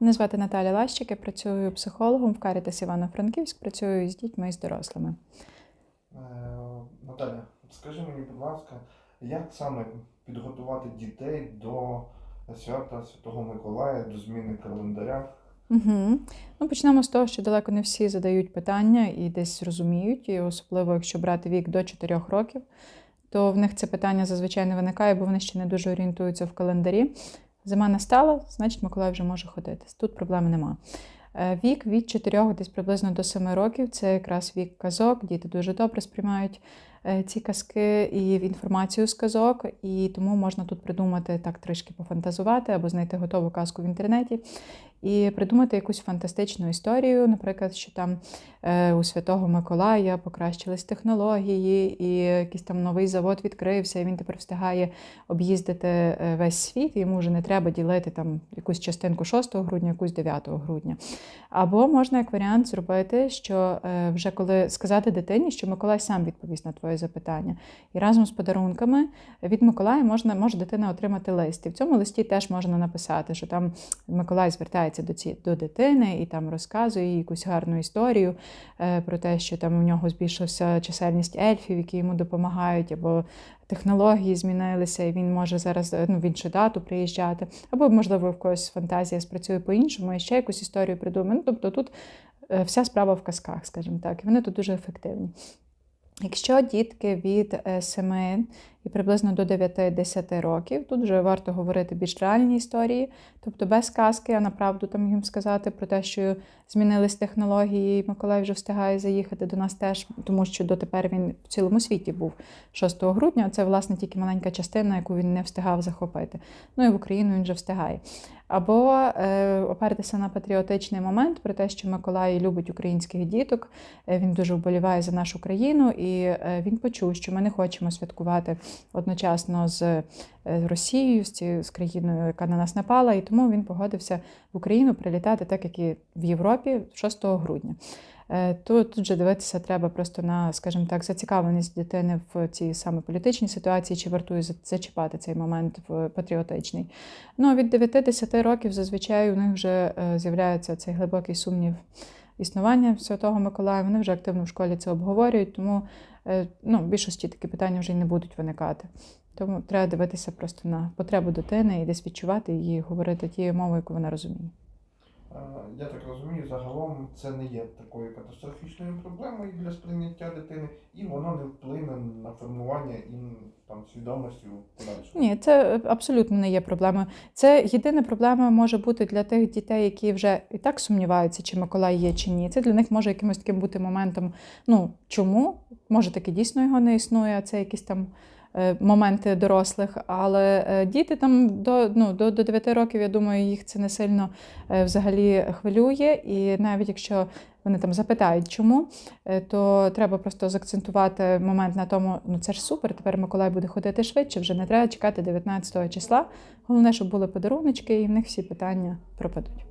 Мене звати Наталя Лащик, я працюю психологом в Карітас Івано-Франківськ, працюю з дітьми і з дорослими. Е, Наталя, скажи мені, будь ласка, як саме підготувати дітей до свята Святого Миколая, до зміни календаря? Угу. Ну, почнемо з того, що далеко не всі задають питання і десь розуміють, і особливо якщо брати вік до 4 років, то в них це питання зазвичай не виникає, бо вони ще не дуже орієнтуються в календарі. Зима настала, значить Миколай вже може ходити. Тут проблеми нема. Е, Вік від 4 десь приблизно до 7 років це якраз вік казок. Діти дуже добре сприймають ці казки і інформацію з казок, і тому можна тут придумати так трішки пофантазувати або знайти готову казку в інтернеті і придумати якусь фантастичну історію, наприклад, що там е, у Святого Миколая покращились технології, і якийсь там новий завод відкрився, і він тепер встигає об'їздити е, весь світ. Йому вже не треба ділити там якусь частинку 6 грудня, якусь 9 грудня. Або можна як варіант зробити, що е, вже коли сказати дитині, що Миколай сам відповість на твоє запитання. І разом з подарунками від Миколая можна може дитина отримати лист. І в цьому листі теж можна написати, що там Миколай звертається до ці до дитини і там розказує їй якусь гарну історію е, про те, що там у нього збільшилася чисельність ельфів, які йому допомагають, або технології змінилися, і він може зараз е, ну, в іншу дату приїжджати, або, можливо, в когось фантазія спрацює по-іншому, і ще якусь історію придумає. Ну, тобто тут е, вся справа в казках, скажімо так, і вони тут дуже ефективні. Якщо дітки від 7 і приблизно до 9-10 років, тут вже варто говорити більш реальні історії, тобто без казки, а направду там їм сказати про те, що змінились технології, і Миколай вже встигає заїхати до нас теж, тому що дотепер він в цілому світі був 6 грудня. Це, власне, тільки маленька частина, яку він не встигав захопити. Ну і в Україну він вже встигає. Або е, опертися на патріотичний момент про те, що Миколай любить українських діток, е, він дуже вболіває за нашу країну, і е, він почув, що ми не хочемо святкувати одночасно з е, Росією, з цією з країною, яка на нас напала, і тому він погодився в Україну прилітати, так як і в Європі 6 грудня. Е, То тут же дивитися треба просто на, скажімо так, зацікавленість дитини в цій саме політичній ситуації, чи вартує зачіпати цей момент в патріотичний. Ну, а від 9-10 років зазвичай у них вже е, з'являється цей глибокий сумнів існування Святого Миколая. Вони вже активно в школі це обговорюють, тому е, ну, в більшості такі питання вже й не будуть виникати. Тому треба дивитися просто на потребу дитини і десь відчувати її, говорити тією мовою, яку вона розуміє. Я так розумію, загалом це не є такою катастрофічною проблемою для сприйняття дитини, і воно не вплине формування їм там свідомості подальшому. Ні, це е, абсолютно не є проблемою. Це єдина проблема може бути для тих дітей, які вже і так сумніваються, чи Миколай є чи ні. Це для них може якимось таким бути моментом. Ну чому? Може таки дійсно його не існує, а це якісь там. Е, Моменти дорослих, але е, діти там до ну, до, до 9 років, я думаю, їх це не сильно е, взагалі хвилює. І навіть якщо вони там запитають, чому, то треба просто заакцентувати момент на тому, ну це ж супер, тепер Миколай буде ходити швидше, вже не треба чекати 19 числа. Головне, щоб були подаруночки, і в них всі питання пропадуть.